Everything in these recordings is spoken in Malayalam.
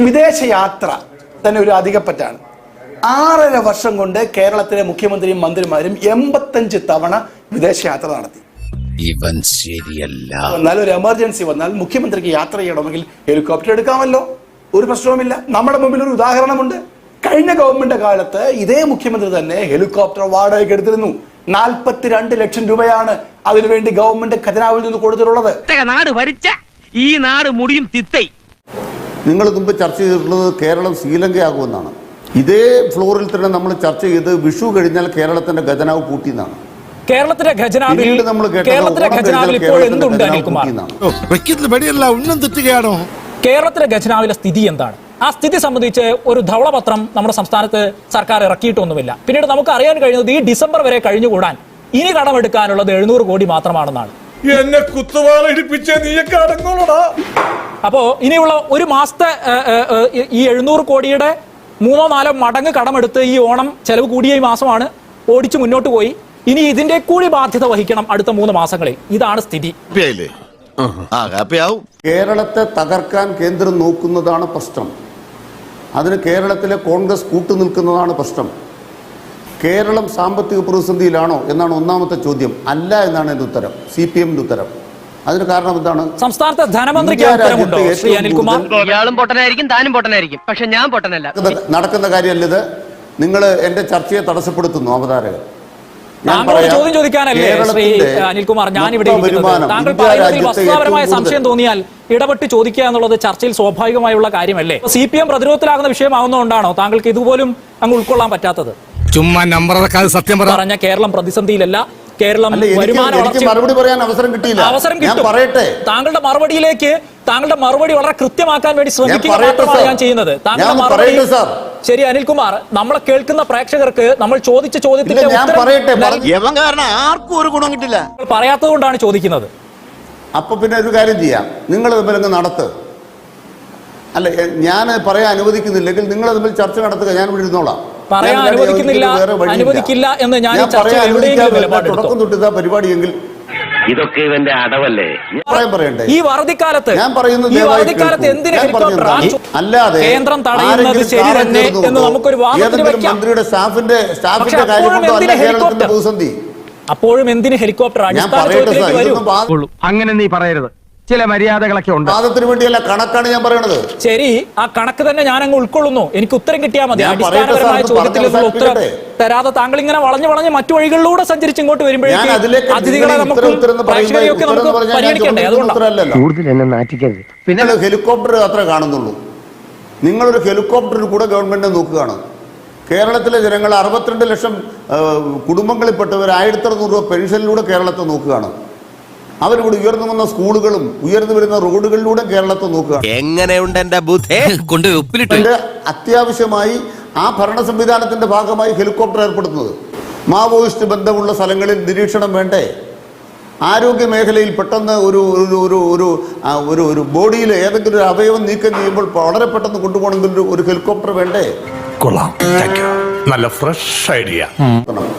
വിദേശയാത്ര തന്നെ ഒരു അധികപ്പറ്റാണ് ആറര വർഷം കൊണ്ട് കേരളത്തിലെ മുഖ്യമന്ത്രിയും മന്ത്രിമാരും എൺപത്തഞ്ച് തവണ വിദേശയാത്ര നടത്തി. ഇവൻ ശരിയല്ല. എന്നാൽ ഒരു എമർജൻസി വന്നാൽ മുഖ്യമന്ത്രിക്ക് യാത്ര ചെയ്യണമെങ്കിൽ ഹെലികോപ്റ്റർ എടുക്കാമല്ലോ. ഒരു പ്രശ്നവുമില്ല. നമ്മുടെ മുമ്പിൽ ഒരു ഉദാഹരണമുണ്ട്. കഴിഞ്ഞ ഗവൺമെന്റ് കാലത്ത് ഇതേ മുഖ്യമന്ത്രി തന്നെ ഹെലികോപ്റ്റർ വാടകയ്ക്ക് എടുത്തിരുന്നു. നാൽപ്പത്തിരണ്ട് ലക്ഷം രൂപയാണ് അതിനുവേണ്ടി ഗവൺമെന്റ് ഖജനാവിൽ നിന്ന് കൊടുത്തിട്ടുള്ളത്. നാട് ഭരിച്ച ഈ നാട് മുടിയും തിത്തൈ. നിങ്ങൾ മുമ്പ് ചർച്ച ചെയ്തിട്ടുള്ളത് കേരളം ശ്രീലങ്കയാകുമെന്നാണ്. ഇതേ ഫ്ലോറിൽ തന്നെ നമ്മൾ ചർച്ച ചെയ്ത് വിഷു കഴിഞ്ഞാൽ കേരളത്തിന്റെ ഖജനാവ് പൂട്ടിയെന്നാണ്. കേരളത്തിന്റെ ഖജനാവിൽ കേരളത്തിന്റെ ഖജനാവിൽ ഇപ്പോൾ എന്തുണ്ട് അനിൽകുമാർ? കേരളത്തിലെ ഖജനാവിലെ സ്ഥിതി എന്താണ്? ആ സ്ഥിതി സംബന്ധിച്ച് ഒരു ധവളപത്രം നമ്മുടെ സംസ്ഥാനത്ത് സർക്കാർ ഇറക്കിയിട്ടൊന്നുമില്ല. പിന്നീട് നമുക്ക് അറിയാൻ കഴിയുന്നത് ഈ ഡിസംബർ വരെ കഴിഞ്ഞുകൂടാൻ ഇനി കടമെടുക്കാനുള്ളത് എഴുന്നൂറ് കോടി മാത്രമാണെന്നാണ്. എന്നെ കുത്തുവാള ഇടിപ്പിച്ച നീയൊക്കെ അടങ്ങോളടാ അപ്പോ ഇനിയുള്ള ഒരു മാസത്തെ ഈ എഴുന്നൂറ് കോടിയുടെ മൂന്നോ നാലോ മടങ്ങ് കടമെടുത്ത് ഈ ഓണം ചെലവ് കൂടിയ ഈ മാസമാണ് ഓടിച്ചു മുന്നോട്ട് പോയി. ഇനി ഇതിന്റെ കൂടി ബാധ്യത വഹിക്കണം അടുത്ത മൂന്ന് മാസങ്ങളിൽ. ഇതാണ് സ്ഥിതി. കേരളത്തെ തകർക്കാൻ കേന്ദ്രം നോക്കുന്നതാണ് പ്രശ്നം. അതിന് കേരളത്തിലെ കോൺഗ്രസ് കൂട്ടുനിൽക്കുന്നതാണ് പ്രശ്നം. കേരളം സാമ്പത്തിക പ്രതിസന്ധിയിലാണോ എന്നാണ് ഒന്നാമത്തെ ചോദ്യം. അല്ല എന്നാണ് എന്റെ ഉത്തരം. സി പി എമ്മിന്റെ ഉത്തരം. അതിന് കാരണം എന്താണ്? സംസ്ഥാനത്തെ ധനമന്ത്രിക്ക് ഇന്ത്യ ഉത്തരമുണ്ടോ? രാജ്യത്ത് ശ്രീ ഏറ്റവും അനിൽകുമാർ? ഇയാളും പൊട്ടനായിരിക്കും താനും പൊട്ടനായിരിക്കും. പക്ഷെ ഞാൻ പൊട്ടനല്ല. നടക്കുന്ന- കാര്യമല്ല ഇത് നിങ്ങൾ എന്റെ ചർച്ചയെ തടസ്സപ്പെടുത്തുന്നു അവതാരകൻ. ഞാൻ ചോദ്യം ചോദിക്കാനല്ലേ ശ്രീ അനിൽകുമാർ? ഞാൻ ഇവിടെ താങ്കൾ പറയുന്നതിൽ വസ്തുതാപരമായ സംശയം തോന്നിയാൽ ഇടപെട്ട് ചോദിക്കുക എന്നുള്ളത് ചർച്ചയിൽ സ്വാഭാവികമായുള്ള കാര്യമല്ലേ? സി പി എം പ്രതിരോധത്തിലാകുന്ന വിഷയമാകുന്നതുകൊണ്ടാണോ താങ്കൾക്ക് ഇതുപോലും അങ്ങ് ഉൾക്കൊള്ളാൻ പറ്റാത്തത്? ചുമ്മാ നമ്പർ സത്യം പറ. പറഞ്ഞ കേരളം പ്രതിസന്ധിയിലല്ല. കേരളം വരുമാനം മറുപടി പറയാൻ അവസരം കിട്ടിയില്ല. അവസരം കിട്ടും. പറയട്ടെ. താങ്കളുടെ മറുപടിയിലേക്ക് താങ്കളുടെ മറുപടി വളരെ കൃത്യമാക്കാൻ വേണ്ടി ശ്രമിക്കുക മാത്രമാണ് ഞാൻ ചെയ്യുന്നത്. താങ്കളുടെ ഞാൻ മറുപടി പറയട്ടെ, സാർ. ശരി അനിൽകുമാർ നമ്മളെ കേൾക്കുന്ന പ്രേക്ഷകർക്ക് നമ്മൾ ചോദിച്ച ചോദ്യത്തിന് ചോദ്യത്തിന്റെ ആർക്കും ഒരു ഗുണം കിട്ടില്ല. പറയാത്തത് കൊണ്ടാണ് ചോദിക്കുന്നത്. അപ്പൊ പിന്നെ ഒരു കാര്യം ചെയ്യാം. നിങ്ങൾ തമ്മിൽ അങ്ങ് നടത്ത്. അല്ല ഞാൻ പറയാൻ അനുവദിക്കുന്നില്ലെങ്കിൽ നിങ്ങൾ തമ്മിൽ ചർച്ച നടത്തുക. ഞാൻ ഇവിടെ ഇരുന്നോളാം. പറയാൻ അനുവദിക്കുന്നില്ല, അനുവദിക്കില്ല എന്ന് ഞാൻ? തുടക്കം തൊട്ടിതാ പരിപാടിയെങ്കിൽ ഇതൊക്കെ ഇവന്റെ അടവല്ലേ? ഈ വറുതിക്കാലത്ത് ഞാൻ പറയുന്നത് ഈ വറുതിക്കാലത്ത്. എന്തിന് അല്ലാതെ കേന്ദ്രം തടയുന്നത് ശരി തന്നെ എന്ന് നമുക്കൊരു മന്ത്രിയുടെ സ്റ്റാഫിന്റെ സ്റ്റാഫിന്റെ കാര്യം അപ്പോഴും എന്തിന് ഹെലികോപ്റ്റർ? അങ്ങനെ നീ പറയരുത്. ചില മര്യാദകളൊക്കെ ഉണ്ട്. വാദത്തിന് വേണ്ടിയല്ല കണക്കാണ് ഞാൻ പറയണത്. ശരി ആ കണക്ക് തന്നെ ഞാൻ അങ്ങ് ഉൾക്കൊള്ളുന്നു. എനിക്ക് ഉത്തരം കിട്ടിയാൽ മതി. അടിസ്ഥാനപരമായ ഉത്തരം. തരാതെ താങ്കൾ ഇങ്ങനെ വളഞ്ഞു വളഞ്ഞ് മറ്റു വഴികളിലൂടെ സഞ്ചരിച്ച് ഇങ്ങോട്ട് വരുമ്പോഴേക്കും അതിഥികളെ നമുക്ക് പ്രേക്ഷകരെയൊക്കെ പരിഗണിക്കണ്ടേ? അതുകൊണ്ടാണ് നാറ്റിക്കരുത്. ഹെലികോപ്റ്റർ അത്ര കാണുന്നുള്ളൂ. നിങ്ങളൊരു ഹെലികോപ്റ്ററിൽ കൂടെ ഗവൺമെന്റ് നോക്കുകയാണ്. കേരളത്തിലെ ജനങ്ങൾ അറുപത്തിരണ്ട് ലക്ഷം കുടുംബങ്ങളിൽപ്പെട്ടവർ ആയിരത്തി അറുന്നൂറ് രൂപ പെൻഷനിലൂടെ കേരളത്തെ നോക്കുകയാണ്. അവരിവിടെ ഉയർന്നു വന്ന സ്കൂളുകളും ഉയർന്നു വരുന്ന റോഡുകളിലൂടെ കേരളത്തെ നോക്കുക. എങ്ങനെയുണ്ട് എന്റെ ബുദ്ധി? കൊണ്ട് ഉപ്പിലിട്ടുണ്ട് അത്യാവശ്യമായി ആ ഭരണ സംവിധാനത്തിന്റെ ഭാഗമായി ഹെലികോപ്റ്റർ ഏർപ്പെടുത്തുന്നത്. മാവോയിസ്റ്റ് ബന്ധമുള്ള സ്ഥലങ്ങളിൽ നിരീക്ഷണം വേണ്ടേ? ആരോഗ്യ മേഖലയിൽ പെട്ടെന്ന് ഒരു ഒരു ഒരു ഒരു ഒരു ഒരു ബോഡിയിൽ ഏതെങ്കിലും ഒരു അവയവം നീക്കം ചെയ്യുമ്പോൾ വളരെ പെട്ടെന്ന് കൊണ്ടുപോകണമെങ്കിൽ ഒരു- ഹെലികോപ്റ്റർ വേണ്ടേ? കൊള്ളാം. നല്ല ഫ്രഷ് ഐഡിയ.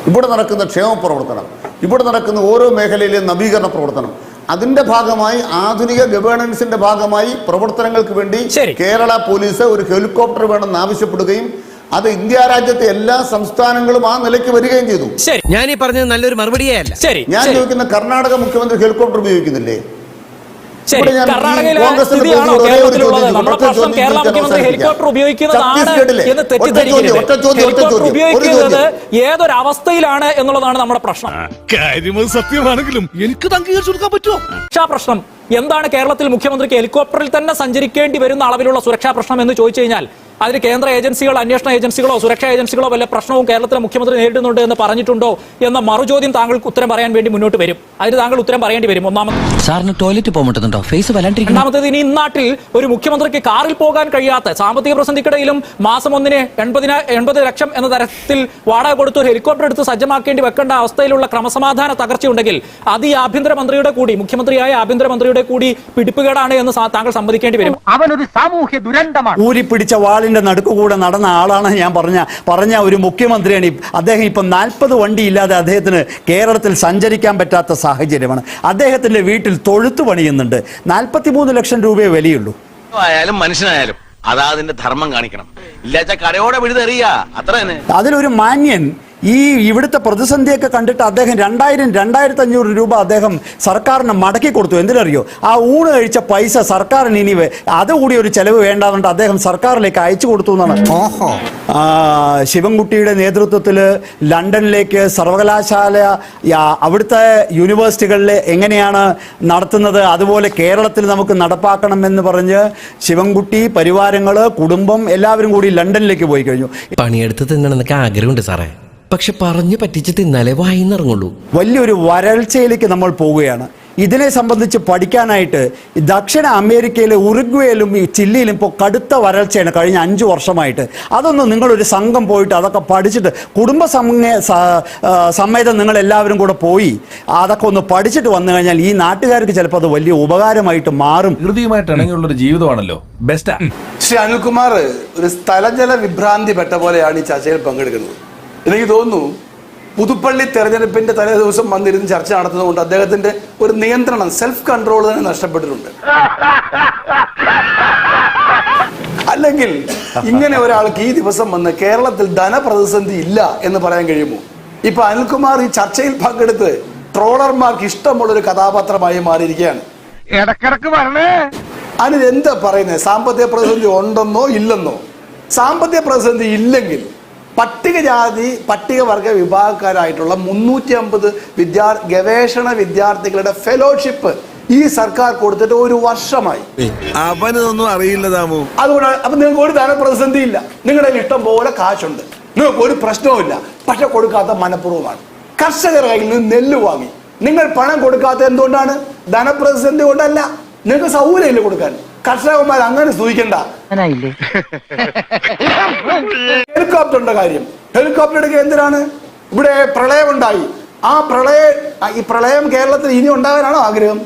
ഇവിടെ നടക്കുന്ന ക്ഷേമ പ്രവർത്തനം. ഇവിടെ നടക്കുന്ന ഓരോ മേഖലയിലെയും നവീകരണ പ്രവർത്തനം. അതിന്റെ ഭാഗമായി ആധുനിക ഗവേണൻസിന്റെ ഭാഗമായി പ്രവർത്തനങ്ങൾക്ക് വേണ്ടി കേരള പോലീസ് ഒരു ഹെലികോപ്റ്റർ വേണമെന്ന് ആവശ്യപ്പെടുകയും അത് ഇന്ത്യ രാജ്യത്തെ എല്ലാ സംസ്ഥാനങ്ങളും ആ നിലയ്ക്ക് വരികയും ചെയ്തു. ശരി. ഞാൻ ഈ പറഞ്ഞത് നല്ലൊരു മറുപടിയേ അല്ല. ശരി. ഞാൻ ചോദിക്കുന്ന കർണാടക മുഖ്യമന്ത്രി ഹെലികോപ്റ്റർ ഉപയോഗിക്കുന്നില്ലേ? ശരി കർണാടകയിലെ സ്ഥിതിയാണോ കേരളത്തിലുള്ളത് നമ്മുടെ പ്രശ്നം കേരള മുഖ്യമന്ത്രി ഹെലികോപ്റ്റർ ഉപയോഗിക്കുന്നതാണ് എന്ന് തെറ്റിദ്ധരിക്കരുത്. ഹെലികോപ്റ്റർ ഉപയോഗിക്കുന്നത് ഏതൊരവസ്ഥയിലാണ് എന്നുള്ളതാണ് നമ്മുടെ പ്രശ്നം. കാര്യം സത്യമാണെങ്കിലും എനിക്ക് അംഗീകരിച്ചു കൊടുക്കാൻ പറ്റുമോ? സുരക്ഷാ പ്രശ്നം എന്താണ് കേരളത്തിൽ മുഖ്യമന്ത്രിക്ക് ഹെലികോപ്റ്ററിൽ തന്നെ സഞ്ചരിക്കേണ്ടി വരുന്ന അളവിലുള്ള സുരക്ഷാ പ്രശ്നം എന്ന് ചോദിച്ചു കഴിഞ്ഞാൽ അതിന് കേന്ദ്ര ഏജൻസികൾ അന്വേഷണ ഏജൻസികളോ സുരക്ഷാ ഏജൻസികളോ വല്ല പ്രശ്നവും കേരളത്തിലെ മുഖ്യമന്ത്രി നേരിടുന്നുണ്ട് എന്ന് പറഞ്ഞിട്ടുണ്ടോ എന്ന മറുചോദ്യം താങ്കൾക്ക് ഉത്തരം പറയാൻ വേണ്ടി മുന്നോട്ട് വരും. അതിന് താങ്കൾ ഉത്തരം പറയേണ്ടി വരും. ഒന്നാമത് സാറിന് ടോയ്ലറ്റ് പോകുന്നുണ്ടോ ഫേസ് രണ്ടാമത്തേത് ഇനി ഇന്നാട്ടിൽ ഒരു മുഖ്യമന്ത്രിക്ക് കാറിൽ പോകാൻ കഴിയാത്ത സാമ്പത്തിക പ്രതിസന്ധിക്കിടയിലും മാസം ഒന്നിന് എൺപതിന എൺപത് ലക്ഷം എന്ന തരത്തിൽ വാടക കൊടുത്ത് ഒരു ഹെലികോപ്റ്റർ എടുത്ത് സജ്ജമാക്കേണ്ടി വെക്കേണ്ട അവസ്ഥയിലുള്ള ക്രമസമാധാന തകർച്ചയുണ്ടെങ്കിൽ അത് ഈ ആഭ്യന്തരമന്ത്രിയുടെ കൂടി മുഖ്യമന്ത്രിയായ ആഭ്യന്തരമന്ത്രിയുടെ കൂടി പിടിപ്പുകേടാണ് എന്ന് താങ്കൾ സമ്മതിക്കേണ്ടി വരും. അവനൊരു സാമൂഹ്യ ദുരന്തമാണ്. ഊരി പിടിച്ച ഊരിപ്പിടിച്ച വാളിന്റെ നടുക്കുകൂടെ നടന്ന ആളാണ് ഞാൻ പറഞ്ഞ പറഞ്ഞ ഒരു മുഖ്യമന്ത്രിയാണ് അദ്ദേഹം ഇപ്പം നാൽപ്പത് വണ്ടി ഇല്ലാതെ അദ്ദേഹത്തിന് കേരളത്തിൽ സഞ്ചരിക്കാൻ പറ്റാത്ത സാഹചര്യമാണ്. അദ്ദേഹത്തിന്റെ വീട്ടിൽ തൊഴുത്ത് പണിയുന്നുണ്ട്. നാൽപ്പത്തി മൂന്ന് ലക്ഷം രൂപയെ വിലയുള്ളൂ. ആയാലും മനുഷ്യനായാലും അതാ അതിന്റെ ധർമ്മം കാണിക്കണം. ഇല്ലാച്ച കരയോടെ വിഴുതെറിയ. അത്ര തന്നെ അതിലൊരു മാന്യൻ ഈ ഇവിടുത്തെ പ്രതിസന്ധിയൊക്കെ കണ്ടിട്ട് അദ്ദേഹം രണ്ടായിരം രണ്ടായിരത്തി അഞ്ഞൂറ് രൂപ അദ്ദേഹം സർക്കാരിന് മടക്കി കൊടുത്തു. എന്തിനറിയോ? ആ ഊണ് കഴിച്ച പൈസ സർക്കാരിന് ഇനി അതുകൂടി ഒരു ചെലവ് വേണ്ടാന്നുണ്ട് അദ്ദേഹം സർക്കാരിലേക്ക് അയച്ചു കൊടുത്തു എന്നാണ്. ആ, ശിവൻകുട്ടിയുടെ നേതൃത്വത്തിൽ ലണ്ടനിലേക്ക് സർവകലാശാല അവിടുത്തെ യൂണിവേഴ്സിറ്റികളിൽ എങ്ങനെയാണ് നടത്തുന്നത്? അതുപോലെ കേരളത്തിൽ നമുക്ക് നടപ്പാക്കണം എന്ന് പറഞ്ഞ് ശിവൻകുട്ടി പരിവാരങ്ങൾ കുടുംബം എല്ലാവരും കൂടി ലണ്ടനിലേക്ക് പോയി കഴിഞ്ഞു. പണിയെടുത്ത് തിന്നണമെന്നൊക്കെ ആഗ്രഹമുണ്ട് സാറേ. പക്ഷെ പറഞ്ഞു പറ്റിച്ച് തിന്നാലേ വായിന്നിറങ്ങുള്ളൂ. വലിയൊരു വരൾച്ചയിലേക്ക് നമ്മൾ പോവുകയാണ്. ഇതിനെ സംബന്ധിച്ച് പഠിക്കാനായിട്ട് ദക്ഷിണ അമേരിക്കയിലെ ഉറുഗ്വേയിലും ഈ ചില്ലിയിലും ഇപ്പോൾ കടുത്ത വരൾച്ചയാണ് കഴിഞ്ഞ അഞ്ച് വർഷമായിട്ട്. അതൊന്ന് നിങ്ങളൊരു സംഘം പോയിട്ട് അതൊക്കെ പഠിച്ചിട്ട് കുടുംബ സമയ സമേതം നിങ്ങൾ എല്ലാവരും കൂടെ പോയി അതൊക്കെ ഒന്ന് പഠിച്ചിട്ട് വന്നു കഴിഞ്ഞാൽ ഈ നാട്ടുകാർക്ക് ചിലപ്പോൾ അത് വലിയ ഉപകാരമായിട്ട് മാറും. പ്രകൃതിയുമായിട്ട് ഇണങ്ങിയുള്ള ഒരു ജീവിതമാണല്ലോ. ബെസ്റ്റാ. ശ്രീ അനിൽകുമാർ ഒരു സ്ഥലജല വിഭ്രാന്തി പെട്ട പോലെയാണ് ഈ ചർച്ചയിൽ പങ്കെടുക്കുന്നത്. എനിക്ക് തോന്നുന്നു പുതുപ്പള്ളി തെരഞ്ഞെടുപ്പിന്റെ തലേ ദിവസം വന്നിരുന്ന് ചർച്ച നടത്തുന്നതുകൊണ്ട് അദ്ദേഹത്തിന്റെ ഒരു നിയന്ത്രണം സെൽഫ് കൺട്രോൾ തന്നെ നഷ്ടപ്പെട്ടിട്ടുണ്ട്. അല്ലെങ്കിൽ ഇങ്ങനെ ഒരാൾക്ക് ഈ ദിവസം വന്ന് കേരളത്തിൽ ധനപ്രതിസന്ധി ഇല്ല എന്ന് പറയാൻ കഴിയുമോ? ഇപ്പൊ അനിൽകുമാർ ഈ ചർച്ചയിൽ പങ്കെടുത്ത് ട്രോളർമാർക്ക് ഇഷ്ടമുള്ള ഒരു കഥാപാത്രമായി മാറിയിരിക്കുകയാണ്. ഇടക്കിടക്ക് പറഞ്ഞേ. അനിൽ എന്താ പറയുന്നത് സാമ്പത്തിക പ്രതിസന്ധി ഉണ്ടെന്നോ ഇല്ലെന്നോ? സാമ്പത്തിക പ്രതിസന്ധി ഇല്ലെങ്കിൽ പട്ടികജാതി പട്ടികവർഗ വിഭാഗക്കാരായിട്ടുള്ള മുന്നൂറ്റി അമ്പത് വിദ്യാർ ഗവേഷണ വിദ്യാർത്ഥികളുടെ ഫെലോഷിപ്പ് ഈ സർക്കാർ കൊടുത്തിട്ട് ഒരു വർഷമായി. അവനൊന്നും അറിയില്ല താമു അതുകൊണ്ട് അപ്പൊ നിങ്ങൾക്ക് ഒരു ധനപ്രതിസന്ധി ഇല്ല. നിങ്ങളുടെ ഇഷ്ടം പോലെ കാശുണ്ട്. നിങ്ങൾക്ക് ഒരു പ്രശ്നവുമില്ല പക്ഷെ കൊടുക്കാത്ത മനഃപൂർവമാണ്. കർഷകരുടെ കയ്യിൽ നിന്ന് നെല്ല് വാങ്ങി. നിങ്ങൾ പണം കൊടുക്കാത്ത എന്തുകൊണ്ടാണ്? ധനപ്രതിസന്ധി കൊണ്ടല്ല. നിങ്ങൾക്ക് സൗകര്യമില്ല കൊടുക്കാൻ. കർഷകന്മാർ അങ്ങനെ സൂചിക്കണ്ട. ഹെലികോപ്റ്ററിന്റെ കാര്യം. ഹെലികോപ്റ്റർ എടുക്കുക എന്തിനാണ്? ഇവിടെ പ്രളയം ഉണ്ടായി. ആ പ്രളയ ഈ പ്രളയം കേരളത്തിൽ ഇനി ഉണ്ടാകാനാണോ ആഗ്രഹം?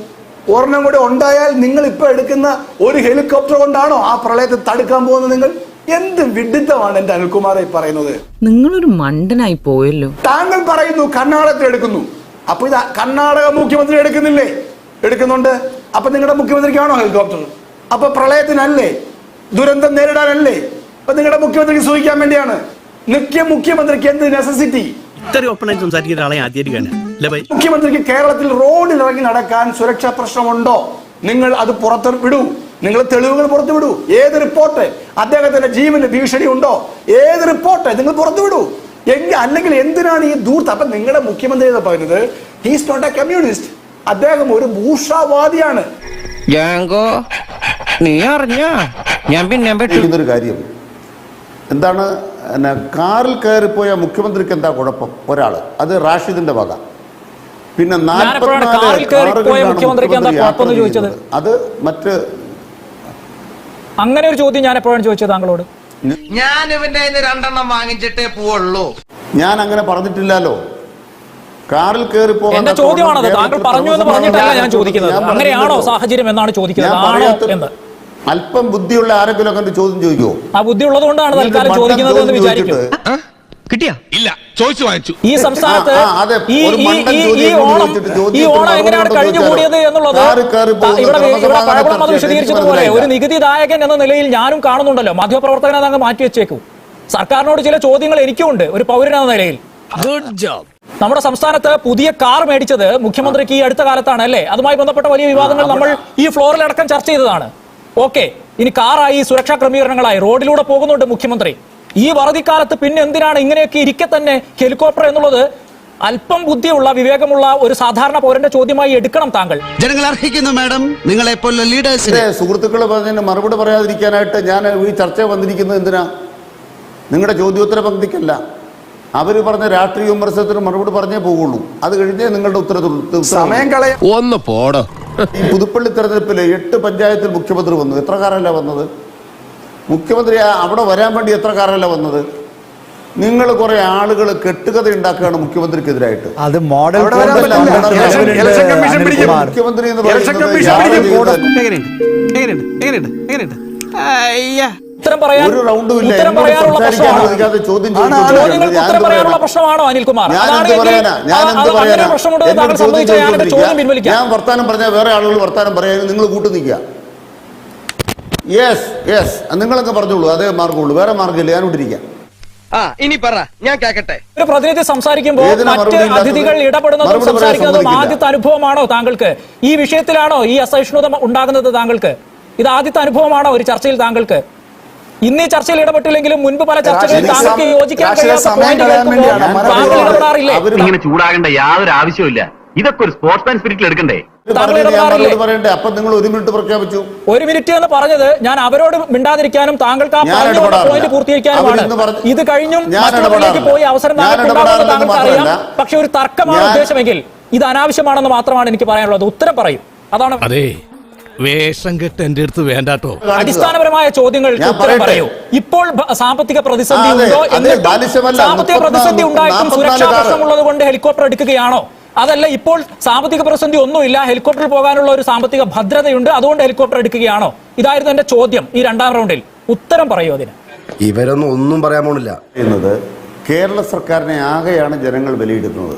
ഒരെണ്ണം കൂടെ ഉണ്ടായാൽ നിങ്ങൾ ഇപ്പൊ എടുക്കുന്ന ഒരു ഹെലികോപ്റ്റർ കൊണ്ടാണോ ആ പ്രളയത്തെ തടുക്കാൻ പോകുന്നത് നിങ്ങൾ? എന്ത് വിഡിത്തമാണ് എന്റെ അനിൽകുമാറെ പറയുന്നത്? നിങ്ങളൊരു മണ്ടനായി പോയല്ലോ. താങ്കൾ പറയുന്നു കർണാടകത്തിൽ എടുക്കുന്നു. അപ്പൊ ഇത് കർണാടക മുഖ്യമന്ത്രി എടുക്കുന്നില്ലേ? എടുക്കുന്നുണ്ട്. അപ്പൊ നിങ്ങളുടെ മുഖ്യമന്ത്രിക്കാണോ ഹെലികോപ്റ്റർ? അപ്പൊ പ്രളയത്തിനല്ലേ? ദുരന്തം നേരിടാനല്ലേ? അപ്പൊ നിങ്ങളുടെ മുഖ്യമന്ത്രിക്ക് സൂചിക്കാൻ വേണ്ടിയാണ്. നിത്യ മുഖ്യമന്ത്രിക്ക് എന്ത് നെസസിറ്റി ഇത്ര ഓപ്പണായിട്ട് സംസാരിക്കുന്ന ആളെ ആദ്യമായിട്ട് മുഖ്യമന്ത്രിക്ക് കേരളത്തിൽ റോഡിൽ ഇറങ്ങി നടക്കാൻ സുരക്ഷാ പ്രശ്നമുണ്ടോ? നിങ്ങൾ അത് പുറത്ത് വിടൂ. നിങ്ങൾ തെളിവുകൾ പുറത്തു വിടൂ. ഏത് റിപ്പോർട്ട് അദ്ദേഹത്തിന്റെ ജീവന് ഭീഷണി ഉണ്ടോ? ഏത് റിപ്പോർട്ട് നിങ്ങൾ പുറത്തു വിടൂ. എങ്കിൽ അല്ലെങ്കിൽ എന്തിനാണ് ഈ ദൂർത്ത്? അപ്പൊ നിങ്ങളുടെ മുഖ്യമന്ത്രി എന്ന് പറയുന്നത്? ഹീസ് നോട്ട് എ കമ്മ്യൂണിസ്റ്റ് അദ്ദേഹം ഒരു ഭൂഷാവാദിയാണ്. ജാങ്കോ നീ അറിഞ്ഞ? ഞാൻ പിന്നെ ഒരു കാര്യം. എന്താണ് പിന്നെ കാറിൽ കയറിപ്പോയ മുഖ്യമന്ത്രിക്ക് എന്താ കുഴപ്പം? ഒരാൾ അത് റാഷിദിന്റെ വക. പിന്നെ നാൽപ്പത്തിനാല് കാറിൽ. അത് മറ്റ് അങ്ങനെ ഒരു ചോദ്യം ഞാൻ എപ്പോഴാണ് ചോദിച്ചത് താങ്കളോട്? ഞാൻ ഇവന്റെ രണ്ടെണ്ണം വാങ്ങിച്ചിട്ടേ പോവുള്ളൂ. ഞാൻ അങ്ങനെ പറഞ്ഞിട്ടില്ലല്ലോ. കാറിൽ കയറി പോകാൻ എന്റെ ചോദ്യമാണത്. താങ്കൾ പറഞ്ഞു എന്ന് പറഞ്ഞിട്ടല്ല ഞാൻ ചോദിക്കുന്നത്. അങ്ങനെയാണോ സാഹചര്യം എന്നാണ് ചോദിക്കുന്നത്? ആണോ എന്ന്? അല്പം ബുദ്ധിയുള്ള ആരെങ്കിലും അങ്ങനെ ചോദ്യം ചോദിക്കുമോ ആ ബുദ്ധി ഉള്ളതുകൊണ്ടാണ് തൽക്കാലം ചോദിക്കുന്നത് എന്ന് വിചാരിക്കും. കിട്ടിയാ? ഇല്ല ചോദിച്ചു വാങ്ങിച്ചു. ഈ സംസ്ഥാനത്ത് ആ, ആ, അതെ. ഈ ഒരു ഈ മണ്ടൻ ഈ- ഈ ചോദ്യം ഓണം ചോദിച്ചിട്ട് ചോദ്യത്തിന് ഈ ഓണം എങ്ങനെയാണ് ഉണ്ടോ കഴിഞ്ഞു ചോദിച്ചാലോ? കൂടിയത് എന്നുള്ളത് കാറിൽ കയറി പോകുന്ന ഇവിടെ ഇവിടെ ക്രമസമാധാന പഴകുളം അത് വിശദീകരിച്ചതുപോലെ ഒരു നികുതിദായകൻ എന്ന നിലയിൽ ഞാനും കാണുന്നുണ്ടല്ലോ. മാധ്യമപ്രവർത്തകനെ അങ്ങ് മാറ്റി വെച്ചേക്കും. സർക്കാരിനോട് ചില ചോദ്യങ്ങൾ എനിക്കുണ്ട് ഒരു പൗരനെന്ന നിലയിൽ. ഗുഡ് ജോബ് നമ്മുടെ സംസ്ഥാനത്ത് പുതിയ കാർ മേടിച്ചത് മുഖ്യമന്ത്രിക്ക് ഈ അടുത്ത കാലത്താണ് അല്ലേ? അതുമായി ബന്ധപ്പെട്ട വലിയ വിവാദങ്ങൾ നമ്മൾ ഈ ഫ്ലോറിലടക്കം ചർച്ച ചെയ്തതാണ്. ഓക്കെ ഇനി കാറായി സുരക്ഷാ ക്രമീകരണങ്ങളായി റോഡിലൂടെ പോകുന്നുണ്ട് മുഖ്യമന്ത്രി. ഈ വറുതിക്കാലത്ത് പിന്നെ എന്തിനാണ് ഇങ്ങനെയൊക്കെ ഇരിക്കെ തന്നെ ഹെലികോപ്റ്റർ എന്നുള്ളത് അല്പം ബുദ്ധിയുള്ള വിവേകമുള്ള ഒരു സാധാരണ പൗരന്റെ ചോദ്യമായി എടുക്കണം താങ്കൾ. ജനങ്ങൾ അർഹിക്കുന്നു മാഡം. നിങ്ങളെ പോലെ ലീഡേഴ്സിനെ എന്റെ സുഹൃത്തുക്കൾ പറഞ്ഞതിന് മറുപടി പറയാതിരിക്കാനായിട്ട് ഞാൻ ഈ ചർച്ച വന്നിരിക്കുന്നത് എന്തിനാ? നിങ്ങളുടെ ചോദ്യോത്തര പങ്ക്തിക്കല്ല. അവർ പറഞ്ഞ രാഷ്ട്രീയ വിമർശനത്തിന് മറുപടി പറഞ്ഞേ പോകുള്ളൂ അത് കഴിഞ്ഞേ നിങ്ങളുടെ ഉത്തരത്തിൽ സമയം കളയാ ഒന്ന് പോടോ. ഈ പുതുപ്പള്ളി തെരഞ്ഞെടുപ്പിൽ എട്ട് പഞ്ചായത്തിൽ മുഖ്യമന്ത്രി വന്നു എത്ര കാരല്ല വന്നത്? മുഖ്യമന്ത്രി ആ- അവിടെ വരാൻ വേണ്ടി എത്ര കാരല്ല വന്നത്? നിങ്ങൾ കുറെ ആളുകൾ കെട്ടുകഥ ഉണ്ടാക്കുകയാണ് മുഖ്യമന്ത്രിക്കെതിരായിട്ട്. അത് മോഡൽ. മുഖ്യമന്ത്രി എന്ന് പറയുന്നത് ഉത്തരം പറയാൻ ഉത്തരം പറയാനുള്ള പ്രശ്നമാണ്. ചോദ്യങ്ങൾക്ക് ഉത്തരം പറയാനുള്ള പ്രശ്നമാണോ അനിൽകുമാർ അതാണ് പ്രശ്നമുണ്ട് താങ്കൾ സംബന്ധിച്ച ഞാൻ ചോദ്യം. പിൻവലിക്കാം. ഞാൻ വർത്താനം പറഞ്ഞാൽ വേറെ ആളുകൾ വർത്താനം നിങ്ങൾ കൂട്ടു നിൽക്കുക. യെസ് യെസ് നിങ്ങളൊക്കെ പറഞ്ഞോളൂ. അതേ മാർഗമുള്ളൂ. വേറെ മാർഗമില്ല ഞാൻ ഇരിക്കാം ആ ഇനി പറ. ഞാൻ കേക്കട്ടെ. ഒരു പ്രതിനിധി സംസാരിക്കുമ്പോൾ മറ്റ് അതിഥികൾ ഇടപെടുന്നതും സംസാരിക്കുന്നതും ആദ്യത്തെ അനുഭവമാണോ താങ്കൾക്ക്? ഈ വിഷയത്തിലാണോ ഈ അസഹിഷ്ണുത ഉണ്ടാകുന്നത് താങ്കൾക്ക്? ഇത് ആദ്യത്തെ അനുഭവമാണോ ഒരു ചർച്ചയിൽ താങ്കൾക്ക്? ഇന്ന് ഈ ചർച്ചയിൽ ഇടപെട്ടില്ലെങ്കിലും മുൻപ് പല ചർച്ചകളിൽ താങ്കൾക്ക് യോജിക്കാൻ കഴിയാത്ത താങ്കൾ ഇടപെടാറില്ലേ? ഇങ്ങനെ ചൂടാകേണ്ട യാതൊരു ആവശ്യമില്ല ഇതൊക്കെ ഒരു സ്പോർട്സ്മാൻ സ്പിരിറ്റിൽ എടുക്കണ്ടേ? ഒരു മിനിറ്റ് പ്രഖ്യാപിച്ചു. ഒരു മിനിറ്റ് എന്ന് പറഞ്ഞത് ഞാൻ അവരോട് മിണ്ടാതിരിക്കാനും താങ്കൾക്ക് ആ പറഞ്ഞ പോയിന്റ് പൂർത്തീകരിക്കാനുമാണ് അവരിന്ന് ഇത് കഴിഞ്ഞും മറ്റുള്ളവരിലേക്ക് പോയി അവസരം താങ്കൾക്ക് അറിയാം പക്ഷെ ഒരു തർക്കമാണ് ഉദ്ദേശമെങ്കിൽ ഇത് അനാവശ്യമാണെന്ന് മാത്രമാണ് എനിക്ക് പറയാനുള്ളത്. ഉത്തരം പറയും. അതാണ് അതെ. വേഷം കെട്ട് എന്റെ അടുത്ത് വേണ്ടാട്ടോ. അടിസ്ഥാനപരമായ ചോദ്യങ്ങൾ പറയൂ. ഇപ്പോൾ സാമ്പത്തിക പ്രതിസന്ധി ഉണ്ടോ. സാമ്പത്തിക പ്രതിസന്ധി ഉണ്ടായിട്ടും സുരക്ഷാ. പ്രശ്നമുള്ളത് കൊണ്ട് ഹെലികോപ്റ്റർ എടുക്കുകയാണോ? അതല്ല ഇപ്പോൾ സാമ്പത്തിക പ്രതിസന്ധി ഒന്നുമില്ല. ഹെലികോപ്റ്ററിൽ പോകാനുള്ള ഒരു സാമ്പത്തിക ഭദ്രതയുണ്ട്. അതുകൊണ്ട് ഹെലികോപ്റ്റർ എടുക്കുകയാണോ? ഇതായിരുന്നു എന്റെ ചോദ്യം ഈ രണ്ടാം റൗണ്ടിൽ. ഉത്തരം പറയൂ അതിന്. ഇവരൊന്നും ഒന്നും പറയാൻ പോണില്ല. എന്നത് കേരള സർക്കാരിനെ ആകെയാണ് ജനങ്ങൾ വിലയിരുത്തുന്നത്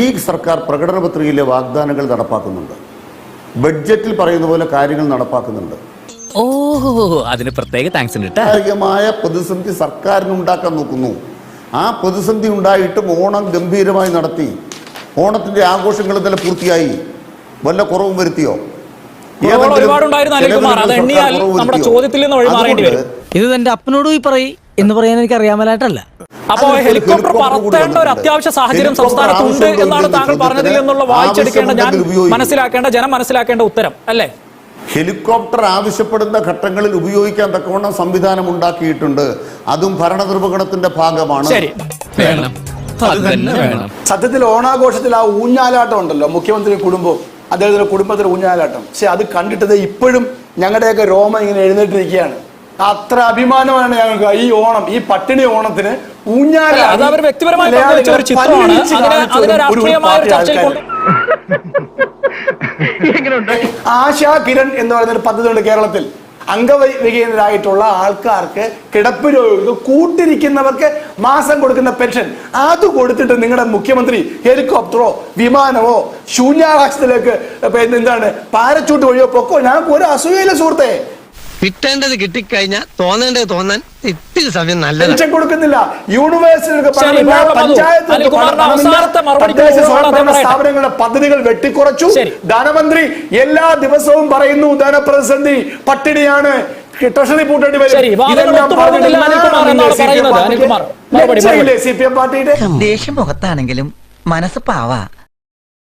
ഈ സർക്കാർ പ്രകടന പത്രികയിലെ വാഗ്ദാനങ്ങൾ നടപ്പാക്കുന്നുണ്ട്. ബഡ്ജറ്റിൽ പറയുന്ന പോലെ കാര്യങ്ങൾ നടപ്പാക്കുന്നുണ്ട്. ഓഹോ അതിന് പ്രത്യേക താങ്ക്സ് ഉണ്ട് കായികമായ പ്രതിസന്ധി സർക്കാരിന് ഉണ്ടാക്കാൻ നോക്കുന്നു. ആ പ്രതിസന്ധി ഉണ്ടായിട്ടും ഓണം ഗംഭീരമായി നടത്തി. ഓണത്തിന്റെ ആഘോഷങ്ങൾ ഇന്നലെ പൂർത്തിയായി. വല്ല കുറവും വരുത്തിയോ? കുറവുകൾ ഏതെങ്കിലും ഒരുപാടുണ്ടായിരുന്നു അത് എണ്ണിയാൽ നമ്മുടെ ചോദ്യത്തിൽ നിന്ന് ഒഴിമാറേണ്ടി വരും. ഇത് തന്റെ അപ്പനോട് പോയി പറയും എന്ന് പറയാൻ എനിക്ക് അറിയാമലായിട്ടല്ല. അപ്പോൾ ഹെലികോപ്റ്റർ പറത്തേണ്ട ഒരു അത്യാവശ്യ സാഹചര്യം സംസ്ഥാനത്ത് സംസ്ഥാനത്തുണ്ട് എന്നാണ് താങ്കൾ പറഞ്ഞതിൽ നിന്നുള്ള വായിച്ചെടുക്കേണ്ട ഞാൻ മനസ്സിലാക്കേണ്ട ജനം മനസ്സിലാക്കേണ്ട ഉത്തരം അല്ലേ? ഹെലികോപ്റ്റർ ആവശ്യപ്പെടുന്ന ഘട്ടങ്ങളിൽ ഉപയോഗിക്കാൻ തക്കവണ്ണം സംവിധാനം ഉണ്ടാക്കിയിട്ടുണ്ട്. അതും ഭരണ നിർവഹണത്തിന്റെ ഭാഗമാണ്. ശരി. വേണം. അത് വേണം. സത്യത്തിൽ ഓണാഘോഷത്തിൽ ആ ഊഞ്ഞാലാട്ടം ഉണ്ടല്ലോ മുഖ്യമന്ത്രി കുടുംബം അദ്ദേഹത്തിന്റെ കുടുംബത്തിന്റെ ഊഞ്ഞാലാട്ടം. പക്ഷെ അത് കണ്ടിട്ടത് ഇപ്പോഴും ഞങ്ങളുടെയൊക്കെ രോമം ഇങ്ങനെ എഴുന്നേറ്റിരിക്കുകയാണ്. അത്ര അഭിമാനമാണ് ഞങ്ങൾക്ക്. ഈ ഓണം ഈ പട്ടിണി ഓണത്തിന് ഊഞ്ഞാല അല്ല, അത് അവർ വ്യക്തിപരമായി പങ്കുവെച്ച ഒരു ചിത്രമാണ്. അതിനെ രാഷ്ട്രീയമായ ഒരു ചർച്ചയിൽ കൊണ്ട് ആശാ കിരൺ എന്ന് പറയുന്ന ഒരു പദ്ധതി ഉണ്ട് കേരളത്തിൽ. അംഗവികേന്ദ്രായിട്ടുള്ള ആൾക്കാർക്ക് കിടപ്പ് രോഗികൾക്ക് കൂട്ടിരിക്കുന്നവർക്ക് മാസം കൊടുക്കുന്ന പെൻഷൻ. അത് കൊടുത്തിട്ട് നിങ്ങളുടെ മുഖ്യമന്ത്രി ഹെലികോപ്റ്ററോ വിമാനമോ ശൂന്യാകാശത്തിലേക്ക് പിന്നെ എന്താണ് പാരച്ചൂട്ട് വഴിയോ പൊക്കോ? ഞങ്ങൾക്ക് ഒരു അസൂയയിലെ സുഹൃത്തെ. കിട്ടേണ്ടത് കിട്ടിക്കഴിഞ്ഞാൽ തോന്നേണ്ടത് തോന്നാൻ ഇത്തിരി സമയം പെൻഷൻ കൊടുക്കുന്നില്ല. സ്ഥാപനങ്ങളുടെ പദ്ധതികൾ വെട്ടിക്കുറച്ചു. ധനമന്ത്രി എല്ലാ ദിവസവും പറയുന്നു ധനപ്രതിസന്ധി പട്ടിണിയാണ്. ട്രഷറി പൂട്ടേണ്ടി വരും. ദേഷ്യം മുഖത്താണെങ്കിലും മനസ്സ് പാവാ.